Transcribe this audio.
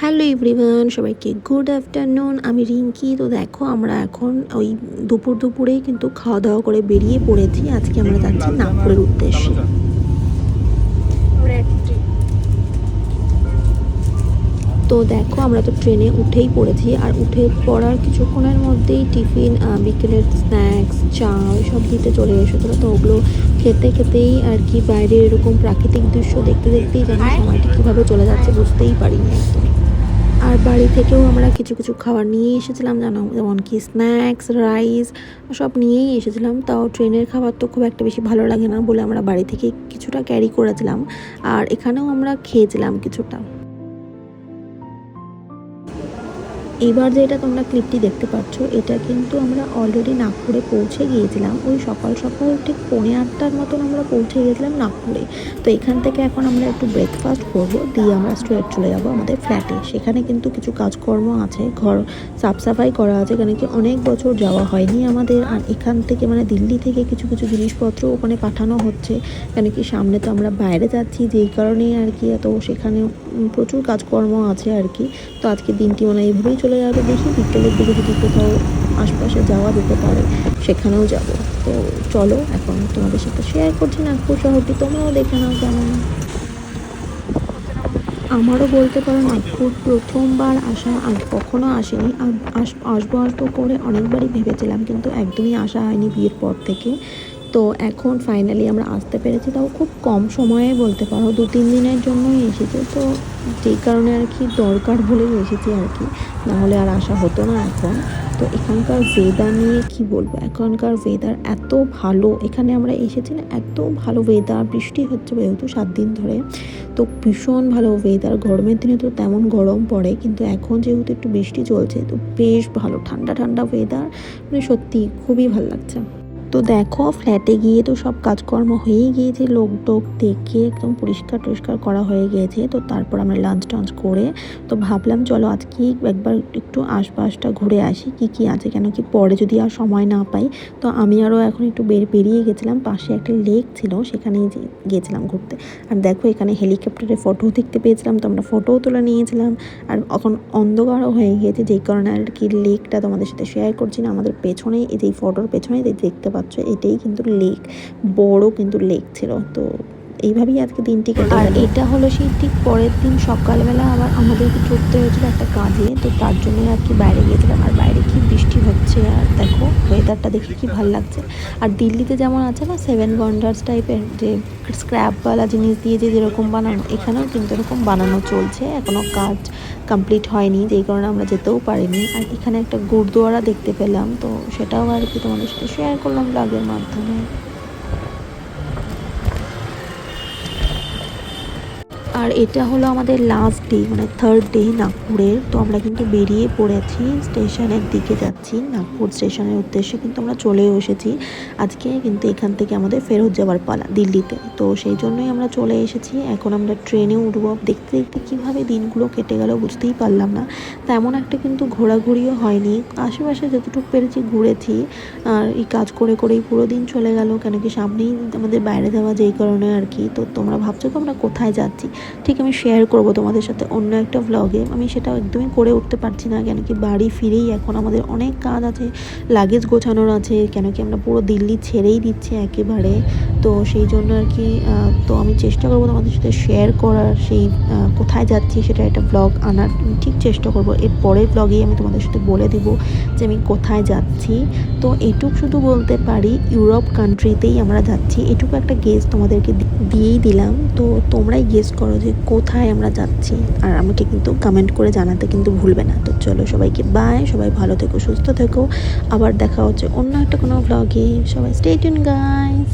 Hello everyone, সবাইকে good afternoon আমি রিঙ্কি, তো দেখো আমরা এখন ওই দুপুর দুপুরেই কিন্তু খাওয়া দাওয়া করে বেরিয়ে পড়েছি। আজকে আমরা যাচ্ছি নাগপুরের উদ্দেশ্যে। তো দেখো আমরা তো ট্রেনে উঠেই পড়েছি আর উঠে পড়ার কিছুক্ষণের মধ্যেই টিফিন বিকেলের স্ন্যাক্স চা সব দিতে চলে এসেছিল তো ওগুলো খেতে খেতেই আর কি বাইরে এরকম প্রাকৃতিক দৃশ্য দেখতে দেখতেই যেন সময়টা কীভাবে চলে যাচ্ছে বুঝতেই পারিনি একদম। আর বাড়ি থেকেও আমরা কিছু কিছু খাবার নিয়ে এসেছিলাম, জানো? যেমন কি স্ন্যাক্স রাইস সব নিয়েই এসেছিলাম। তাও ট্রেনের খাবার তো খুব একটা বেশি ভালো লাগে না বলে আমরা বাড়ি থেকে কিছুটা ক্যারি করেছিলাম। আর এখানেও আমরা খেয়েছিলাম কিছুটা। এবার যেটা তোমরা ক্লিপটি দেখতে পাচ্ছ, এটা কিন্তু আমরা অলরেডি নাগপুরে পৌঁছে গিয়েছিলাম। ওই সকাল সকাল ঠিক পৌনে আটটার মতন আমরা পৌঁছে গিয়েছিলাম নাগপুরে। তো এখান থেকে এখন আমরা একটু ব্রেকফাস্ট করব, দিয়ে আমরা স্ট্রেট চলে যাব আমাদের ফ্ল্যাটে সেখানে কিন্তু কিছু কাজকর্ম আছে, ঘর সাফ সাফাই করা আছে, কেন কি অনেক বছর যাওয়া হয়নি আমাদের। আর এখান থেকে মানে দিল্লি থেকে কিছু কিছু জিনিসপত্র ওখানে পাঠানো হচ্ছে, কেন কি সামনে তো আমরা বাইরে যাচ্ছি, যেই কারণেই আর কি তো সেখানে প্রচুর কাজকর্ম আছে আর কি। তো আজকে দিনটি মানে এইভাবেই চলে যাবে দেখি, বিকেলের দিকে যদি কোথাও আশপাশে যাওয়া যেতে পারে, সেখানেও যাব। তো চলো, এখন তোমাদের সাথে শেয়ার করছি নাগপুর শহরটি। তোমরাও দেখে নাও কেমন। আমারও বলতে পারো নাগপুর প্রথমবার আসা আগে কখনো আসেনি। আসব আসব করে অনেকবারই ভেবেছিলাম, কিন্তু একদমই আসা হয়নি বিয়ের পর থেকে। তো এখন ফাইনালি আমরা আসতে পেরেছি, তাও খুব কম সময়ে বলতে পারো, দু তিন দিনের জন্যই এসেছি। তো যেই কারণে আর কি দরকার বলেই এসেছি আর কি, নাহলে আর আসা হতো না এখন। তো এখানকার ওয়েদার নিয়ে কি বলব, এখনকার ওয়েদার এত ভালো, এখানে আমরা এসেছি না, এত ভালো ওয়েদার বৃষ্টি হচ্ছে যেহেতু সাত দিন ধরে, তো ভীষণ ভালো ওয়েদার গরমের দিনে তো তেমন গরম পড়ে, কিন্তু এখন যেহেতু একটু বৃষ্টি চলছে, তো বেশ ভালো, ঠান্ডা ঠান্ডা ওয়েদার মানে সত্যি খুবই ভালো লাগছে। তো দেখো ফ্ল্যাটে গিয়ে তো সব কাজকর্ম হয়েই গিয়েছে। লোক টোক দেখে একদম পরিষ্কার টরিষ্কার করা হয়ে গিয়েছে তো তারপর আমরা লাঞ্চ টাঞ্চ করে তো ভাবলাম, চলো আজকে একবার একটু আশপাশটা ঘুরে আসি, কি কি আছে। কেন কি পরে যদি আর সময় না পাই, তো আমি আরও এখন একটু বের বেরিয়ে গেছিলাম। পাশে একটা লেক ছিল, সেখানেই যে- গিয়েছিলাম ঘুরতে। আর দেখো, এখানে হেলিকপ্টারে ফটো দেখতে পেয়েছিলাম। তো আমরা ফটোও তুলে নিয়েছিলাম। আর এখন অন্ধকারও হয়ে গিয়েছে, যেই কারণে আর কি লেকটা তোমাদের সাথে শেয়ার করছি না। আমাদের পেছনেই, এই যে ফটোর পেছনেই দেখতে পাচ্ছ। এটাই কিন্তু লেক বড় কিন্তু লেক ছিল। তো এইভাবেই আজকে দিনটি কেটে আর এটা হলো সেই ঠিক পরের দিন সকালবেলা আবার আমাদেরকে ছুটতে হয়েছিল একটা কাজে তো তার জন্য আর কি বাইরে গিয়েছিলাম। আর বাইরে কি বৃষ্টি হচ্ছে আর দেখো ওয়েদারটা দেখে কি ভালো লাগছে। আর দিল্লিতে যেমন আছে না সেভেন ওয়ান্ডার্স টাইপের যে স্ক্র্যাপওয়ালা জিনিস দিয়ে যে যেরকম বানানো এখানেও কিন্তু এরকম বানানো চলছে। এখনও কাজ কমপ্লিট হয়নি যেই কারণে আমরা যেতেও পারিনি। আর এখানে একটা গুরুদুয়ারা দেখতে পেলাম তো সেটাও আর কি তোমাদের সাথে শেয়ার করলাম ব্লগের মাধ্যমে। আর এটা হলো আমাদের লাস্ট ডে মানে থার্ড ডে নাগপুরের তো আমরা কিন্তু বেরিয়ে পড়েছি স্টেশনের দিকে যাচ্ছি। নাগপুর স্টেশনের উদ্দেশ্যে কিন্তু আমরা চলেও এসেছি। আজকে কিন্তু এখান থেকে আমাদের ফেরত যাওয়ার পালা, দিল্লিতে। তো সেই জন্যই আমরা চলে এসেছি। এখন আমরা ট্রেনে উঠবো। দেখতে দেখতে কীভাবে দিনগুলো কেটে গেল বুঝতেই পারলাম না। তেমন একটা কিন্তু ঘোরাঘুরিও হয়নি। আশেপাশে যতটুকু পেরেছি ঘুরেছি। আর এই কাজ করে করেই পুরো দিন চলে গেল। কেন কি সামনেই আমাদের বাইরে যাওয়া যেই কারণে আর কি। তো তোমরা ভাবছ তো আমরা কোথায় যাচ্ছি? ঠিক আমি শেয়ার করব তোমাদের সাথে অন্য একটা ব্লগে আমি সেটা একদমই করে উঠতে পারছি না, কেন কি বাড়ি ফিরেই এখন আমাদের অনেক কাজ আছে লাগেজ গোছানোর আছে, কেন কি আমরা পুরো দিল্লি ছেড়েই দিচ্ছি একেবারে। তো সেই জন্য আর কি তো আমি চেষ্টা করব তোমাদের সাথে শেয়ার করার সেই কোথায় যাচ্ছি সেটা একটা ব্লগ আনার ঠিক চেষ্টা করব। এর পরের ব্লগেই আমি তোমাদের সাথে বলে দিব যে আমি কোথায় যাচ্ছি। তো এটুক শুধু বলতে পারি, ইউরোপ কান্ট্রিতেই আমরা যাচ্ছি। এটুকু একটা গেস তোমাদেরকে দিয়েই দিলাম। তো তোমরাই গেস করো যে কোথায় আমরা যাচ্ছি। আর আমাকে কিন্তু কমেন্ট করে জানাতে কিন্তু ভুলবে না। তো চলো সবাইকে বাই সবাই ভালো থেকো, সুস্থ থেকো। আবার দেখা হচ্ছে অন্য একটা কোনো ব্লগে সবাই স্টেট ইন গাইস